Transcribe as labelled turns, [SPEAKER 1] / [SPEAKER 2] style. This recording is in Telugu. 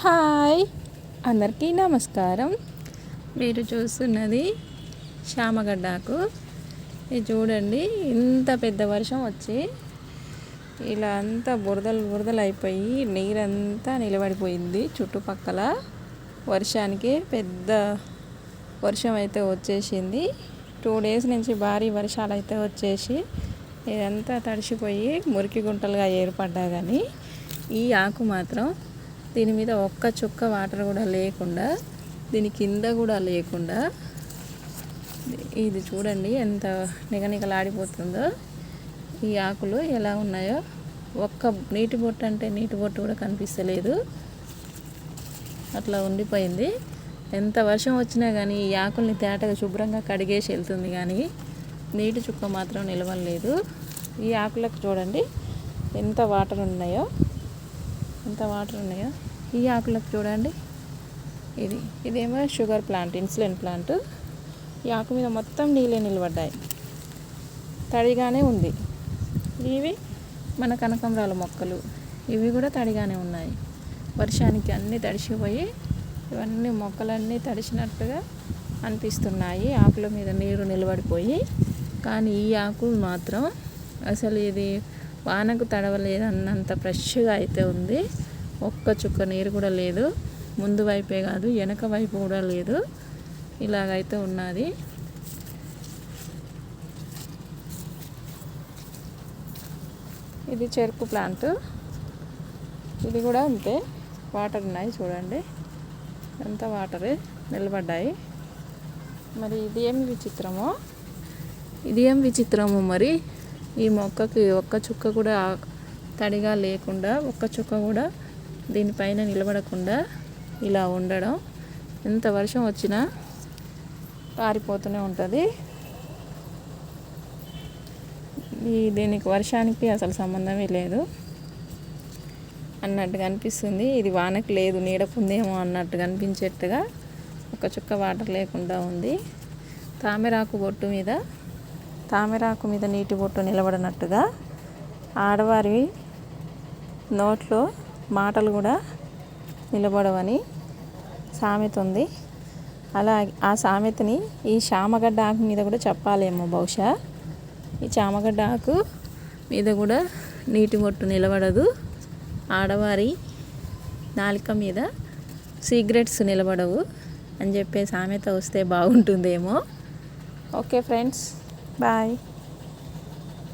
[SPEAKER 1] హాయ్. అందరికీ నమస్కారం. మీరు చూస్తున్నది శ్యామగడ్డకు. ఇది చూడండి ఇంత పెద్ద వర్షం వచ్చి ఇలా అంతా బురదలు బురదలు అయిపోయి నీరంతా నిలబడిపోయింది. చుట్టుపక్కల వర్షానికి పెద్ద వర్షం అయితే వచ్చేసింది. టూ డేస్ నుంచి భారీ వర్షాలు అయితే వచ్చేసి ఇదంతా తడిసిపోయి మురికి గుంటలుగా ఏర్పడ్డా కానీ ఈ ఆకు మాత్రం దీని మీద ఒక్క చుక్క వాటర్ కూడా లేకుండా దీని కింద కూడా లేకుండా ఇది చూడండి ఎంత నిగనిగలాడిపోతుందో. ఈ ఆకులు ఎలా ఉన్నాయో ఒక్క నీటి బొట్టు అంటే నీటి బొట్టు కూడా కనిపిస్తలేదు. అట్లా ఉండిపోయింది. ఎంత వర్షం వచ్చినా కానీ ఈ ఆకుల్ని తేటగా శుభ్రంగా కడిగేసి వెళ్తుంది కానీ నీటి చుక్క మాత్రం నిలవలేదు. ఈ ఆకులకు చూడండి ఎంత వాటర్ ఉన్నాయో. ఎంత వాటర్ ఉన్నాయో? ఈ ఆకులకు చూడండి. ఇది ఇదేమో షుగర్ ప్లాంట్ ఇన్సులిన్ ప్లాంట్. ఈ ఆకు మీద మొత్తం నీళ్ళే నిలబడ్డాయి. తడిగానే ఉంది. ఇవి మన కనకంబరాల మొక్కలు. ఇవి కూడా తడిగానే ఉన్నాయి. వర్షానికి అన్నీ తడిసిపోయి ఇవన్నీ మొక్కలన్నీ తడిసినట్టుగా అనిపిస్తున్నాయి. ఆకుల మీద నీరు నిలబడిపోయి కానీ ఈ ఆకులు మాత్రం అసలు ఇది వానకు తడవలేదన్నంత ఫ్రెష్గా అయితే ఉంది. ఒక్క చుక్క నీరు కూడా లేదు. ముందు వైపే కాదు వెనక వైపు కూడా లేదు. ఇలాగైతే ఉన్నది. ఇది చెరుకు ప్లాంట్. ఇది కూడా అంతే. వాటర్ ఉన్నాయి చూడండి. ఎంత వాటరే నిలబడ్డాయి. మరి ఇది ఏమి విచిత్రమో? ఇది ఏం విచిత్రమో మరి? ఈ మొక్కకి ఒక్క చుక్క కూడా తడిగా లేకుండా ఒక్క చుక్క కూడా దీనిపైన నిలబడకుండా ఇలా ఉండడం. ఎంత వర్షం వచ్చినా పారిపోతూనే ఉంటుంది. ఈ దీనికి వర్షానికి అసలు సంబంధమే లేదు. అన్నట్టుగా అనిపిస్తుంది. ఇది వానకు లేదు నీడకుందేమో అన్నట్టుగా అనిపించేట్టుగా ఒక చుక్క వాటర్ లేకుండా ఉంది. తామెరాకు బొట్టు మీద తామెరాకు మీద నీటి బొట్టు నిలబడినట్టుగా ఆడవారి నోట్లో మాటలు కూడా నిలబడవని సామెత ఉంది అలా ఆ సామెతని ఈ చామగడ్డ ఆకు మీద కూడా చెప్పాలేమో బహుశా. ఈ చామగడ్డ ఆకు మీద కూడా నీటి బొట్టు నిలబడదు. ఆడవారి నాలిక మీద సీక్రెట్స్ నిలబడవు అని చెప్పే సామెత వస్తే బాగుంటుందేమో. Okay friends. Bye.